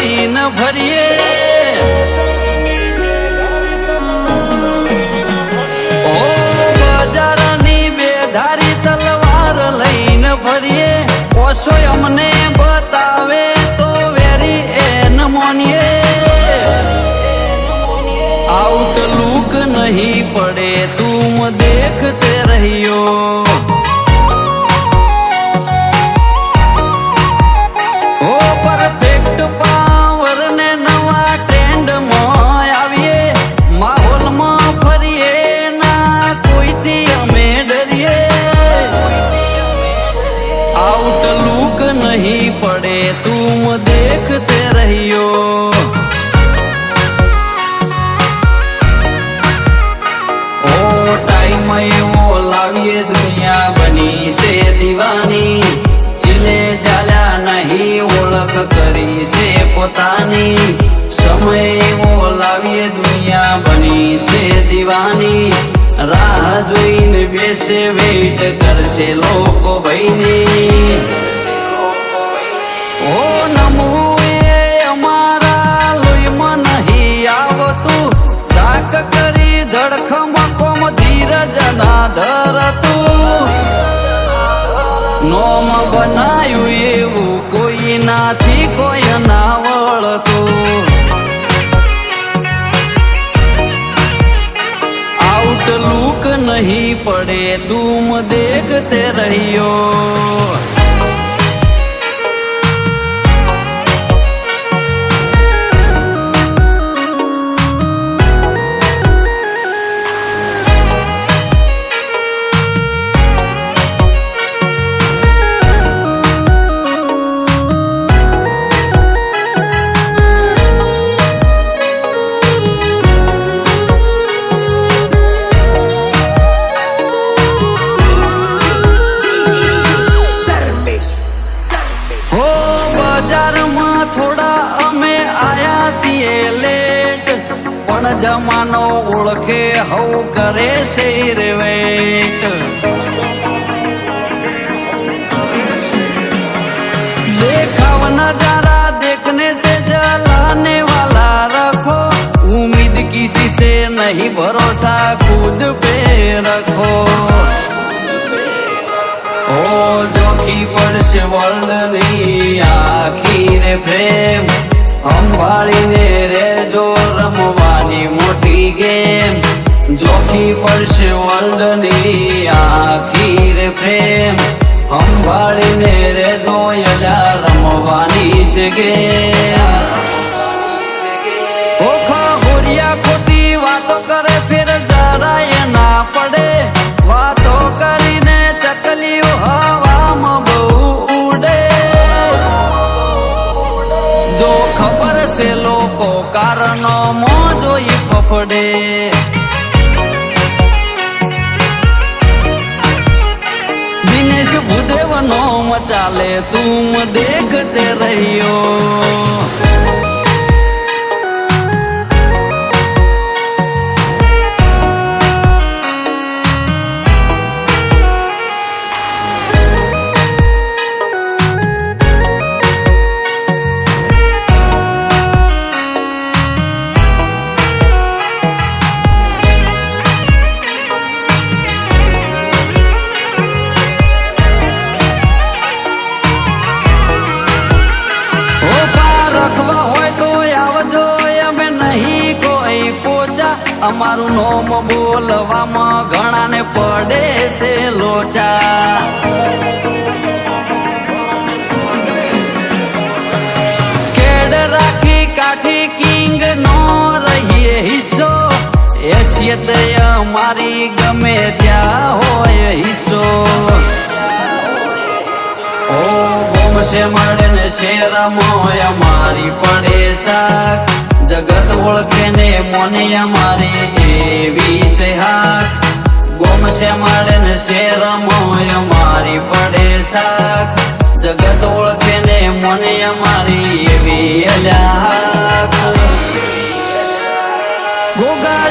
લઈને ભરીએ ઓ બજારની બેધારી તલવાર લઈને ભરીએ ઓછો અમને બતાવે તો વેરી એન મોનીએ. આઉટલુક નહીં પડે, તું દેખતે રહ્યો. તું દેખતે રહ્યો. પોતાની. સમય લાવીએ દુનિયા બની છે દીવાની. રાહ જોઈને બેસે વેઇટ કરશે લોકો ભાઈની આઉટલુક નહીં પડે તું દેખતે જમાનો ઓળખે, હવ કરે છે રેવેટ દેખાવ નજારા દેખને સે જલાને વાલા રખો. ઉમીદ કિસી સે નહીં, ભરોસા ખુદ પે રખો. ઓ જોખી પડશે વર્લ્ડની આખી રે પ્રેમ. સંભાળીને રેજો રમવાની મોટી ગેમ જોખી પડશે વર્લ્ડની આખી રે પ્રેમ. સંભાળીને રેજો યલા રમવાની છે ગેમ. ઓખા હોરિયા ખોટી વાતો કરે, ફેર જરાય ના પડે. ફફડે દિનેશ ભૂદેવનો મચાલે તું દેખતે રહ્યો. અમારું નોમ બોલવામાં ઘણાને પડે છે લોચા. કેડ રાખી કાઠી કિંગ નો રહીએ હિસ્સો. એસિયત અમારી ગમે ત્યાં હોય હિસ્સો. ઓ છે મળે જગત ઓળખે ને મોને અમારી એવી છે હાક ગોમશે મળે ને શેરમાં અમારી પડે શાક જગત ઓળખે ને મોને અમારી એવી અલ્યા ગોગા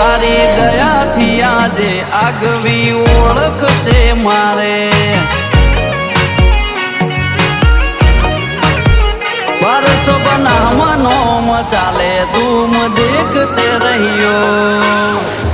માની દયાથી આજે આગવી ઓળખ છે મારે. વર્ષો બનાવવાનો ચાલે તુમ દેખતે રહ્યો.